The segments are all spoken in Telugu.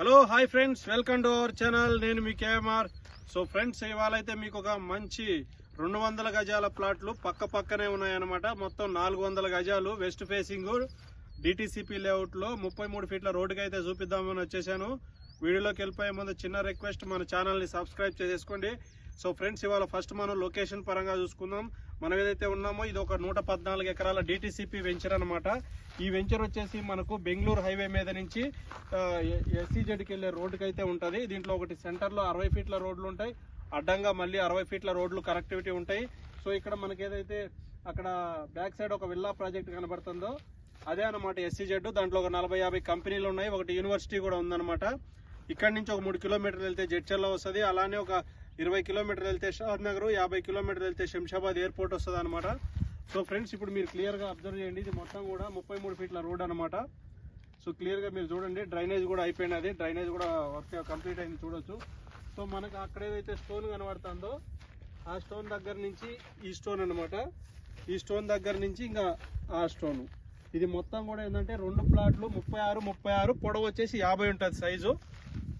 Hello hi friends welcome to our channel నేను మీ కేఎంఆర్ సో ఫ్రెండ్స్ ఇవాళ అయితే మీకు ఒక మంచి రెండు వందల గజాల ప్లాట్లు పక్క పక్కనే ఉన్నాయన్నమాట. మొత్తం నాలుగు వందల గజాలు వెస్ట్ ఫేసింగ్ డిటిసిపి లేఅవుట్లో ముప్పై మూడు ఫీట్ల రోడ్డుకి అయితే చూపిద్దామని వచ్చేసాను. వీడియోలోకి వెళ్ళిపోయే ముందు చిన్న రిక్వెస్ట్ మన ఛానల్ని సబ్స్క్రైబ్ చేసేసుకోండి. సో ఫ్రెండ్స్ ఇవాళ ఫస్ట్ మనం లొకేషన్ పరంగా చూసుకుందాం. మనం ఏదైతే ఉన్నామో ఇది ఒక నూట పద్నాలుగు ఎకరాల డిటిసిపి వెంచర్ అనమాట ఈ వెంచర్ వచ్చేసి మనకు బెంగళూరు హైవే మీద నుంచి ఎస్సీజెడ్కి వెళ్ళే రోడ్డుకి అయితే ఉంటుంది. దీంట్లో ఒకటి సెంటర్లో అరవై ఫీట్ల రోడ్లు ఉంటాయి. అడ్డంగా మళ్ళీ అరవై ఫీట్ల రోడ్లు కనెక్టివిటీ ఉంటాయి. సో ఇక్కడ మనకి ఏదైతే అక్కడ బ్యాక్ సైడ్ ఒక విల్లా ప్రాజెక్ట్ కనబడుతుందో అదే అనమాట ఎస్సీజెడ్ దాంట్లో ఒక నలభై యాభై కంపెనీలు ఉన్నాయి. ఒకటి యూనివర్సిటీ కూడా ఉందన్నమాట. ఇక్కడ నుంచి ఒక మూడు కిలోమీటర్లు వెళ్తే జడ్చర్లో వస్తుంది. అలానే ఒక ఇరవై కిలోమీటర్లు వెళ్తే షాద్ నగర్ యాభై కిలోమీటర్లు వెళ్తే శంషాబాద్ ఎయిర్పోర్ట్ వస్తుంది అనమాట సో ఫ్రెండ్స్ ఇప్పుడు మీరు క్లియర్గా అబ్జర్వ్ చేయండి. ఇది మొత్తం కూడా ముప్పై మూడు ఫీట్ల రోడ్ అనమాట సో క్లియర్గా మీరు చూడండి డ్రైనేజ్ కూడా అయిపోయినది. డ్రైనేజ్ కూడా వర్క్ కంప్లీట్ అయింది చూడొచ్చు. సో మనకు అక్కడ ఏదైతే స్టోన్ కనబడుతుందో ఆ స్టోన్ దగ్గర నుంచి ఈ స్టోన్ అనమాట ఈ స్టోన్ దగ్గర నుంచి ఇంకా ఆ స్టోను ఇది మొత్తం కూడా ఏంటంటే రెండు ప్లాట్లు ముప్పై ఆరు ముప్పై ఆరు పొడవు వచ్చేసి యాభై ఉంటుంది సైజు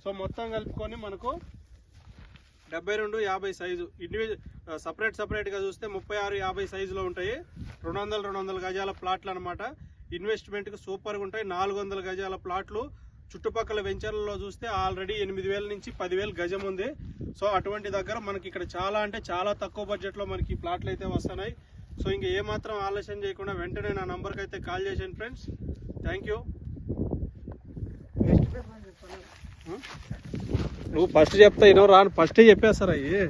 సో మొత్తం కలుపుకొని మనకు డెబ్బై రెండు యాభై సైజు. ఇండివిజువల్ సపరేట్ సపరేట్గా చూస్తే ముప్పై ఆరు యాభై సైజులో ఉంటాయి. రెండు వందల రెండు వందల గజాల ప్లాట్లు అనమాట ఇన్వెస్ట్మెంట్కి సూపర్గా ఉంటాయి. నాలుగు వందల గజాల ప్లాట్లు. చుట్టుపక్కల వెంచర్లలో చూస్తే ఆల్రెడీ ఎనిమిది వేల నుంచి పదివేలు గజం ఉంది. సో అటువంటి దగ్గర మనకి ఇక్కడ చాలా అంటే చాలా తక్కువ బడ్జెట్లో మనకి ప్లాట్లు అయితే వస్తున్నాయి. సో ఇంకా ఏమాత్రం ఆలస్యం చేయకుండా వెంటనే నా నంబర్కి అయితే కాల్ చేసాను ఫ్రెండ్స్. థ్యాంక్ నువ్వు ఫస్ట్ చెప్తా ఇనో రాను. ఫస్ట్ చెప్పేస్తారా అయ్యి.